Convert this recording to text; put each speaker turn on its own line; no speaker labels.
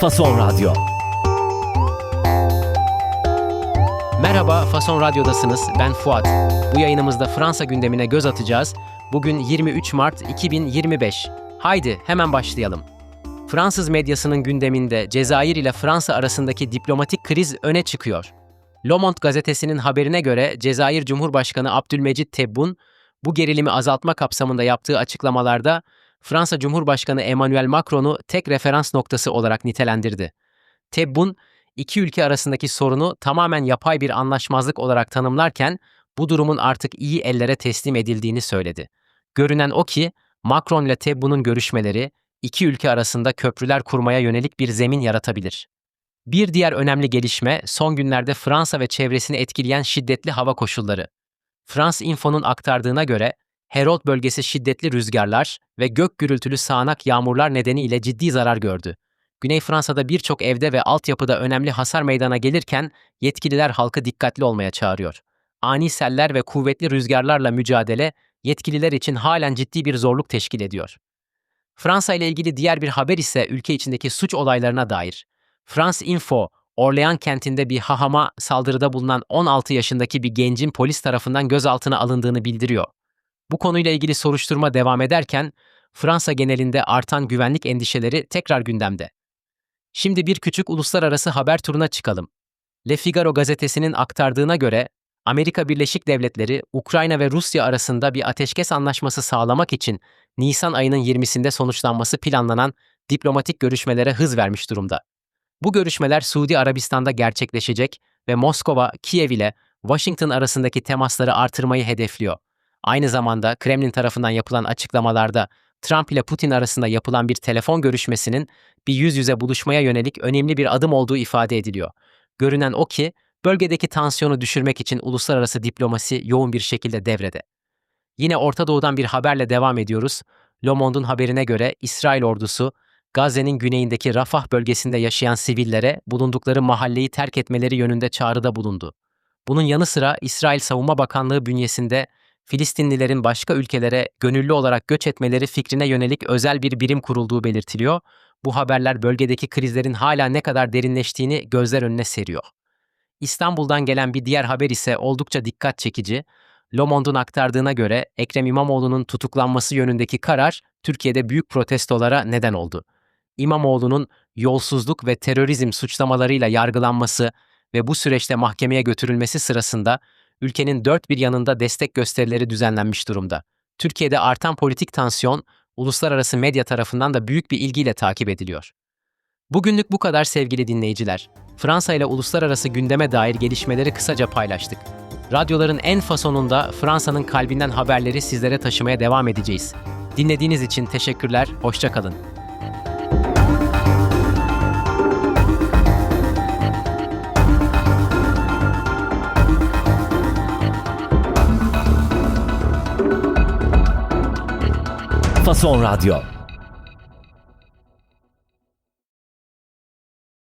Fason Radyo.
Merhaba, Fason Radyo'dasınız. Ben Fuat. Bu yayınımızda Fransa gündemine göz atacağız. Bugün 23 Mart 2025. Haydi hemen başlayalım. Fransız medyasının gündeminde Cezayir ile Fransa arasındaki diplomatik kriz öne çıkıyor. Le Monde gazetesinin haberine göre Cezayir Cumhurbaşkanı Abdülmecit Tebboune bu gerilimi azaltma kapsamında yaptığı açıklamalarda Fransa Cumhurbaşkanı Emmanuel Macron'u tek referans noktası olarak nitelendirdi. Tebboune, iki ülke arasındaki sorunu tamamen yapay bir anlaşmazlık olarak tanımlarken bu durumun artık iyi ellere teslim edildiğini söyledi. Görünen o ki Macron ile Tebboune'un görüşmeleri iki ülke arasında köprüler kurmaya yönelik bir zemin yaratabilir. Bir diğer önemli gelişme son günlerde Fransa ve çevresini etkileyen şiddetli hava koşulları. France Info'nun aktardığına göre Herod bölgesi şiddetli rüzgarlar ve gök gürültülü sağanak yağmurlar nedeniyle ciddi zarar gördü. Güney Fransa'da birçok evde ve altyapıda önemli hasar meydana gelirken yetkililer halkı dikkatli olmaya çağırıyor. Ani seller ve kuvvetli rüzgarlarla mücadele yetkililer için halen ciddi bir zorluk teşkil ediyor. Fransa ile ilgili diğer bir haber ise ülke içindeki suç olaylarına dair. France Info, Orleans kentinde bir hahama saldırıda bulunan 16 yaşındaki bir gencin polis tarafından gözaltına alındığını bildiriyor. Bu konuyla ilgili soruşturma devam ederken Fransa genelinde artan güvenlik endişeleri tekrar gündemde. Şimdi bir küçük uluslararası haber turuna çıkalım. Le Figaro gazetesinin aktardığına göre Amerika Birleşik Devletleri, Ukrayna ve Rusya arasında bir ateşkes anlaşması sağlamak için Nisan ayının 20'sinde sonuçlanması planlanan diplomatik görüşmelere hız vermiş durumda. Bu görüşmeler Suudi Arabistan'da gerçekleşecek ve Moskova, Kiev ile Washington arasındaki temasları artırmayı hedefliyor. Aynı zamanda Kremlin tarafından yapılan açıklamalarda Trump ile Putin arasında yapılan bir telefon görüşmesinin bir yüz yüze buluşmaya yönelik önemli bir adım olduğu ifade ediliyor. Görünen o ki bölgedeki tansiyonu düşürmek için uluslararası diplomasi yoğun bir şekilde devrede. Yine Orta Doğu'dan bir haberle devam ediyoruz. Le Monde'un haberine göre İsrail ordusu Gazze'nin güneyindeki Rafah bölgesinde yaşayan sivillere bulundukları mahalleyi terk etmeleri yönünde çağrıda bulundu. Bunun yanı sıra İsrail Savunma Bakanlığı bünyesinde Filistinlilerin başka ülkelere gönüllü olarak göç etmeleri fikrine yönelik özel bir birim kurulduğu belirtiliyor. Bu haberler bölgedeki krizlerin hala ne kadar derinleştiğini gözler önüne seriyor. İstanbul'dan gelen bir diğer haber ise oldukça dikkat çekici. Le Monde'un aktardığına göre Ekrem İmamoğlu'nun tutuklanması yönündeki karar Türkiye'de büyük protestolara neden oldu. İmamoğlu'nun yolsuzluk ve terörizm suçlamalarıyla yargılanması ve bu süreçte mahkemeye götürülmesi sırasında ülkenin dört bir yanında destek gösterileri düzenlenmiş durumda. Türkiye'de artan politik tansiyon uluslararası medya tarafından da büyük bir ilgiyle takip ediliyor. Bugünlük bu kadar sevgili dinleyiciler. Fransa ile uluslararası gündeme dair gelişmeleri kısaca paylaştık. Radyoların en fasonunda Fransa'nın kalbinden haberleri sizlere taşımaya devam edeceğiz. Dinlediğiniz için teşekkürler, hoşçakalın.
Fason Radyo.